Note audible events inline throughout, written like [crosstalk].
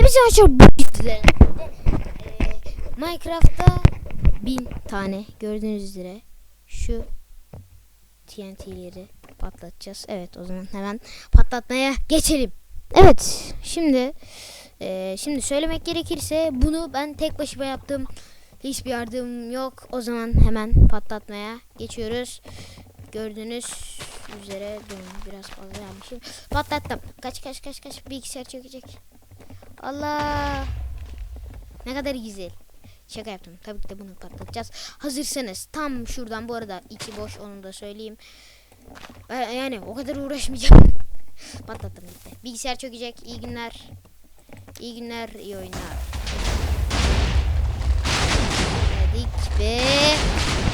Hepsi açar bu bizle. Minecraft'ta bin tane gördüğünüz üzere şu TNT'leri patlatacağız. Evet o zaman hemen patlatmaya geçelim. Evet şimdi eee, şimdi söylemek gerekirse bunu ben tek başıma yaptım. Hiçbir yardım yok. O zaman hemen patlatmaya geçiyoruz. Gördüğünüz üzere biraz fazla yapmışım. Patlattım. Kaç kaç kaç kaç bilgisayar çökecek. Allah. Ne kadar güzel. Şaka yaptım. Tabii ki de bunu patlatacağız. Hazırsanız tam şuradan bu arada içi boş onu da söyleyeyim. Yani o kadar uğraşmayacağım. [laughs] Patlattım gitti. Bilgisayar çökecek. İyi günler. İyi günler, iyi oyunlar. Dedik ve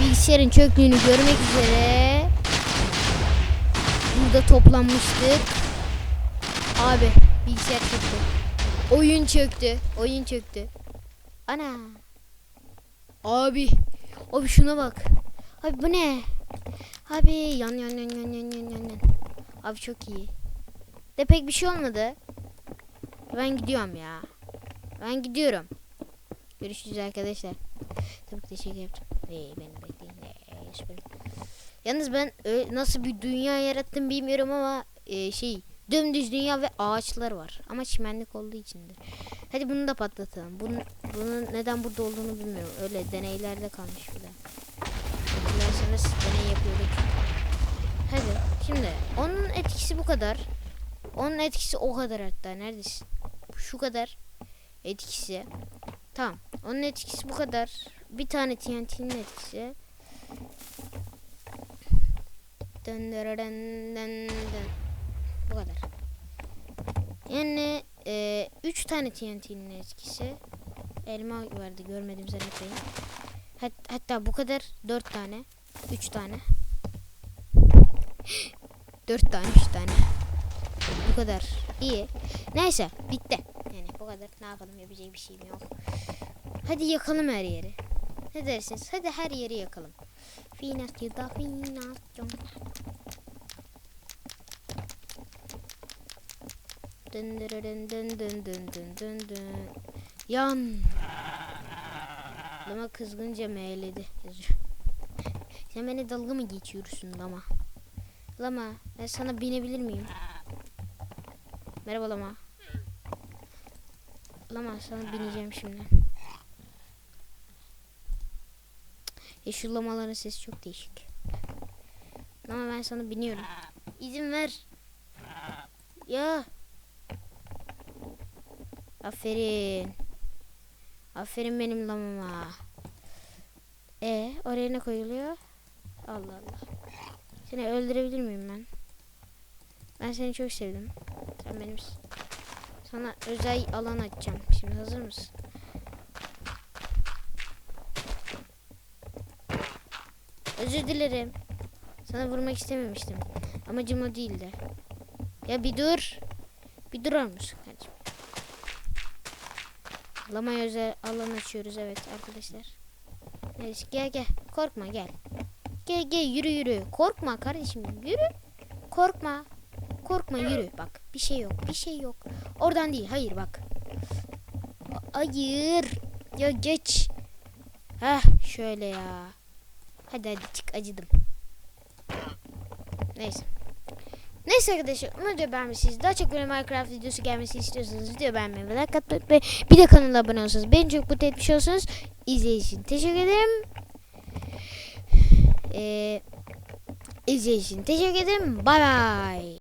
bilgisayarın çöktüğünü görmek üzere burada toplanmıştık. Abi bilgisayar çöktü. Oyun çöktü. Oyun çöktü. Ana. Abi. Abi şuna bak. Abi bu ne? Abi yan yan yan yan yan yan yan. Abi çok iyi. De pek bir şey olmadı. Ben gidiyorum ya. Ben gidiyorum. Görüşürüz arkadaşlar. Tabii ki şey yaptım. Hey, beni bekleyin. Hey. Yalnız ben ö- nasıl bir dünya yarattım bilmiyorum ama e, şey dümdüz dünya ve ağaçlar var. Ama çimenlik olduğu içindir. Hadi bunu da patlatalım. Bunun, bunun neden burada olduğunu bilmiyorum. Öyle deneylerde kalmış bile. Hatırlarsanız deney yapıyorduk. Hadi şimdi onun etkisi bu kadar. Onun etkisi o kadar hatta neredesin? Şu kadar etkisi. Tamam. Onun etkisi bu kadar. Bir tane TNT'nin etkisi. Dön dön dön dön. Bu kadar. Yani e, üç tane TNT'nin etkisi. Elma vardı görmedim zannetmeyin. Hat, hatta bu kadar dört tane. Üç tane. [gasps] dört tane üç tane. Bu kadar. iyi. Neyse bitti. Yani bu kadar ne yapalım yapacak bir şeyim yok. Hadi yakalım her yeri. Ne dersiniz? Hadi her yeri yakalım. Finas da finas. Dın dın dın dın dın dın dın dın. Yan. Lama kızgınca meyledi yazıyor. Sen beni dalga mı geçiyorsun Lama? Lama ben sana binebilir miyim? Merhaba Lama. Lama sana bineceğim şimdi. Ya şu lamaların sesi çok değişik. Ama ben sana biniyorum. İzin ver. Ya. Aferin. Aferin benim lamama. E oraya ne koyuluyor? Allah Allah. Seni öldürebilir miyim ben? Ben seni çok sevdim. Sen benim sana özel alan açacağım. Şimdi hazır mısın? Özür dilerim. Sana vurmak istememiştim. Amacım o değildi. Ya bir dur. Bir durar mısın kardeşim? Lamaya özel alan açıyoruz evet arkadaşlar. Neyse gel gel. Korkma gel. Gel gel yürü yürü. Korkma kardeşim yürü. Korkma. Korkma yürü. Bak bir şey yok. Bir şey yok. Oradan değil. Hayır bak. Hayır. Ya geç. Heh şöyle ya. Hadi hadi çık acıdım. Neyse. Neyse arkadaşlar umarım beğenmişsiniz. Daha çok böyle Minecraft videosu gelmesini istiyorsanız video beğenmeyi ve like atmayı ve bir de kanala abone olsanız beni çok mutlu etmiş olsanız izlediğiniz için teşekkür ederim. Ee, izlediğiniz için teşekkür ederim. Bye bye.